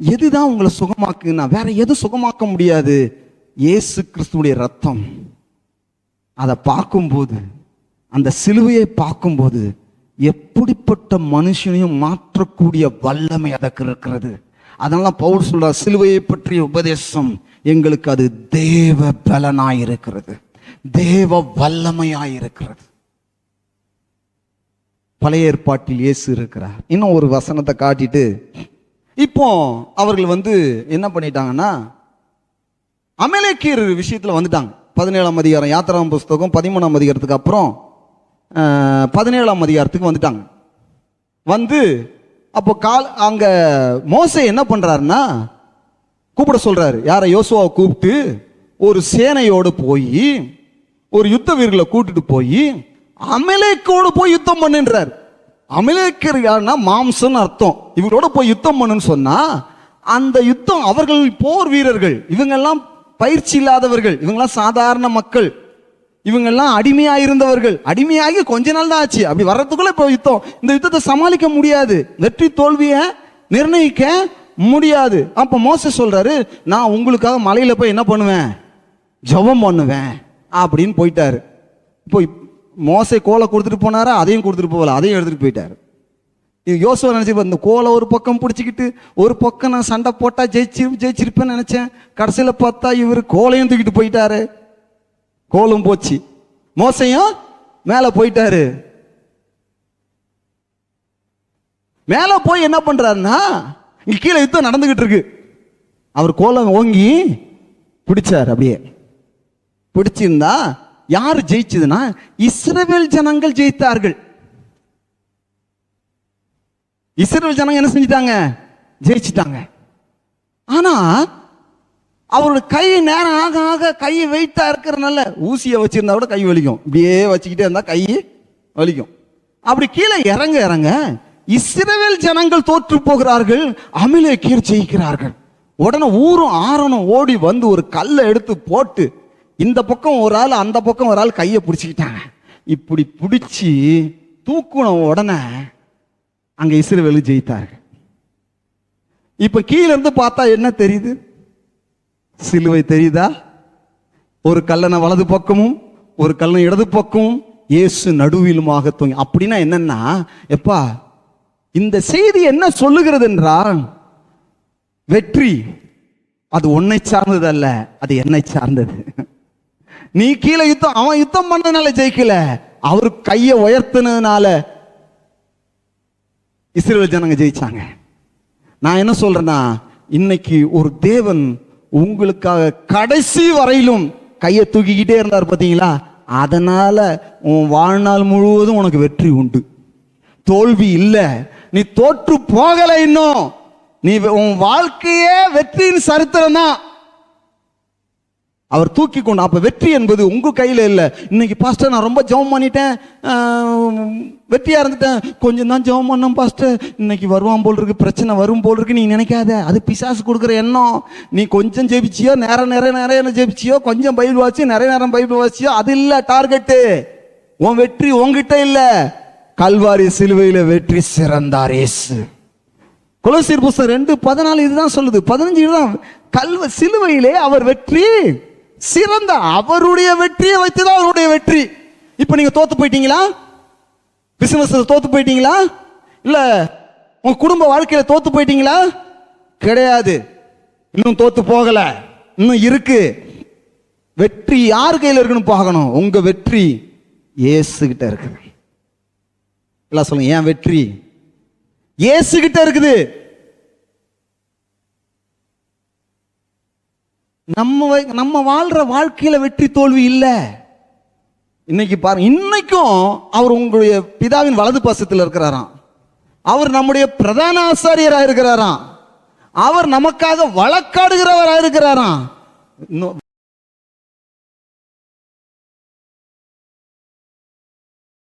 எதுதான் உங்களை சுகமாக்குன்னா வேற எது சுகமாக்க முடியாது? இயேசு கிறிஸ்துடைய ரத்தம். அதை பார்க்கும்போது அந்த சிலுவையை பார்க்கும்போது எப்படிப்பட்ட மனுஷனையும் மாற்றக்கூடிய வல்லமை அதற்கு இருக்கிறது. அதனால பவுல் சொல்ற சிலுவையை பற்றிய உபதேசம் எங்களுக்கு அது தேவ பலனாய் இருக்கிறது. தேவ வல்லமையாய் இருக்கிறது. பழைய ஏற்பாட்டில் இயேசு இருக்கிறார். இன்னும் ஒரு வசனத்தை காட்டிட்டு இப்போ அவர்கள் வந்து என்ன பண்ணிட்டாங்கன்னா அமலேக்கியர் விஷயத்தில் வந்துட்டாங்க. பதினேழாம் அதிகாரம் யாத்திராம் புஸ்தகம் பதிமூணாம் அதிகாரத்துக்கு அப்புறம் பதினேழாம் அதிகாரத்துக்கு வந்துட்டாங்க. வந்து அப்போ கால் அங்கே மோசே என்ன பண்ணுறாருன்னா கூப்பிட சொல்கிறாரு யாரை? யோசுவாவை கூப்பிட்டு ஒரு சேனையோடு போய் ஒரு யுத்த வீரர்களை கூட்டிட்டு போய் அமலேக்கோடு போய் யுத்தம் பண்ணுன்றார். அமலேக்கர் யாருன்னா மாம்சம்னு அர்த்தம். இவங்களோட போய் யுத்தம் பண்ணுன்னு சொன்னா அந்த யுத்தம் அவர்கள் போர் வீரர்கள். இவங்கெல்லாம் பயிற்சி இல்லாதவர்கள். இவங்கெல்லாம் சாதாரண மக்கள். இவங்கெல்லாம் அடிமையாக இருந்தவர்கள் அடிமையாகி கொஞ்ச நாள் தான் ஆச்சு. அப்படி வர்றதுக்குள்ள இப்போ யுத்தம். இந்த யுத்தத்தை சமாளிக்க முடியாது. வெற்றி தோல்வியை நிர்ணயிக்க முடியாது. அப்போ மோச சொல்றாரு நான் உங்களுக்காக மலையில போய் என்ன பண்ணுவேன்? ஜெபம் பண்ணுவேன். அப்படின்னு போயிட்டாரு. இப்போ மோசை கோலை கொடுத்துட்டு போனாரா? அதையும் கொடுத்துட்டு போகல. அதையும் எடுத்துகிட்டு போயிட்டார். இது யோசுவா நினைச்சு இந்த கோலை ஒரு பக்கம் பிடிச்சிக்கிட்டு ஒரு பக்கம் நான் சண்டை போட்டால் ஜெயிச்சு ஜெயிச்சிருப்பேன்னு நினச்சேன். கடைசியில் பார்த்தா இவர் கோலையும் தூக்கிட்டு போயிட்டாரு. கோலும் போச்சு. மோசையும் மேலே போயிட்டாரு. மேலே போய் என்ன பண்ணுறாருன்னா இங்கே கீழே யுத்தம் நடந்துக்கிட்டு இருக்கு. அவர் கோலம் ஓங்கி பிடிச்சார் அப்படியே. பிடிச்சிருந்தா யார் ஜெயிச்சதுன்னா இஸ்ரவேல் ஜனங்கள் ஜெயித்தார்கள். இஸ்ரேல் ஜனங்க என்ன செஞ்சிட்டாங்க? ஜெயிச்சிட்டாங்க. ஆனா அவரோட கை நேரம் ஆக ஆக கை வெயிட்டா இருக்கிறனால ஊசியை வச்சிருந்தா கூட கை வலிக்கும். இப்படியே வச்சுக்கிட்டே இருந்தா கை வலிக்கும். அப்படி கீழே இறங்க இறங்க இஸ்ரவேல் ஜனங்கள் தோற்று போகிறார்கள் அமிலேக்கியர் ஜெயிக்கிறார்கள். உடனே ஊரும் ஆரணும் ஓடி வந்து ஒரு கல்லை எடுத்து போட்டு இந்த பக்கம் ஒரு ஆள் அந்த பக்கம் ஒரு ஆள் கையை பிடிச்சிக்கிட்டாங்க. இப்படி பிடிச்சி தூக்குன உடனே அங்கே இஸ்ரவேல் ஜெயித்தார்கள். இப்போ கீழேருந்து பார்த்தா என்ன தெரியுது? சிலுவை தெரியுதா? ஒரு கல்லனை வலது பக்கமும் ஒரு கல்லனை இடது பக்கமும் இயேசு நடுவிலுமாக தூங்கி அப்படின்னா என்னன்னா எப்பா இந்த செய்தி என்ன சொல்லுகிறது என்றால் வெற்றி அது உன்னை சார்ந்தது அல்ல அது என்னை சார்ந்தது. நீ கீழே யுத்தம் அவன் யுத்தம் பண்ணதுனால ஜெயிக்கல. அவர் கையை உயர்த்தினதுனால இஸ்ரேல் ஜனங்க ஜெயிச்சாங்க. நான் என்ன சொல்றேன்னா இன்னைக்கு ஒரு தேவன் உங்களுக்காக கடைசி வரையிலும் கையை தூக்கிக்கிட்டே இருந்தார் பார்த்தீங்களா? அதனால உன் வாழ்நாள் முழுவதும் உனக்கு வெற்றி உண்டு. தோல்வி இல்லை. நீ தோற்று போகலை இன்னும். நீ உன் வாழ்க்கையே வெற்றியின் சரித்திரம் தான். அவர் தூக்கி கொண்டு அப்போ வெற்றி என்பது உங்கள் கையில் இல்லை. இன்னைக்கு பாஸ்டர் நான் ரொம்ப ஜெபம் பண்ணிட்டேன். வெற்றியாக இருந்துட்டேன். கொஞ்சம் தான் ஜெபம் பண்ணோம் பாஸ்டர் இன்னைக்கு வருவான் போல் இருக்கு பிரச்சனை வரும் போல் இருக்கு நீ நினைக்காத. அது பிசாசு கொடுக்குற எண்ணம். நீ கொஞ்சம் ஜெபிச்சியோ நேரம் நிறைய நிறைய ஜெபிச்சியோ கொஞ்சம் பைபிள் வாசியோ நிறைய நேரம் பைபிள் வாசியோ அது இல்லை டார்கெட்டு உன் வெற்றி உங்ககிட்ட இல்லை. கல்வாரி சிலுவையில் வெற்றி சிறந்தார் இயேசு. குலசீர் புஸ்தகம் ரெண்டு பதினாலு இதுதான் சொல்லுது. பதினஞ்சு இதுதான். கல்வ சிலுவையிலே அவர் வெற்றி. சிறந்த அவருடைய வெற்றியை வைத்து தான் அவருடைய வெற்றி. இப்போ நீங்க தோத்து போயிட்டீங்களா? பிசினஸ் தோத்து போயிட்டீங்களா? இல்ல உங்க குடும்ப வாழ்க்கையில தோத்து போயிட்டீங்களா? கிடையாது. இன்னும் தோத்து போகல. இன்னும் இருக்கு. வெற்றி யார் கையில் இருக்குன்னு பார்க்கணும். உங்க வெற்றி ஏசுகிட்ட கிட்ட இருக்கு எல்லாம் சொல்லுங்க ஏன் வெற்றி? ஏசு கிட்ட இருக்குது. நம்ம நம்ம வாழ்ற வாழ்க்கையில வெற்றி தோல்வி இல்லை. இன்னைக்கு பாருங்க இன்னைக்கும் அவர் உங்களுடைய பிதாவின் வலது பசத்தில் இருக்கிறாராம். அவர் நம்முடைய பிரதான ஆசாரியராக இருக்கிறாராம். அவர் நமக்காக வழக்காடுகிறவராக இருக்கிறாராம். இன்னும்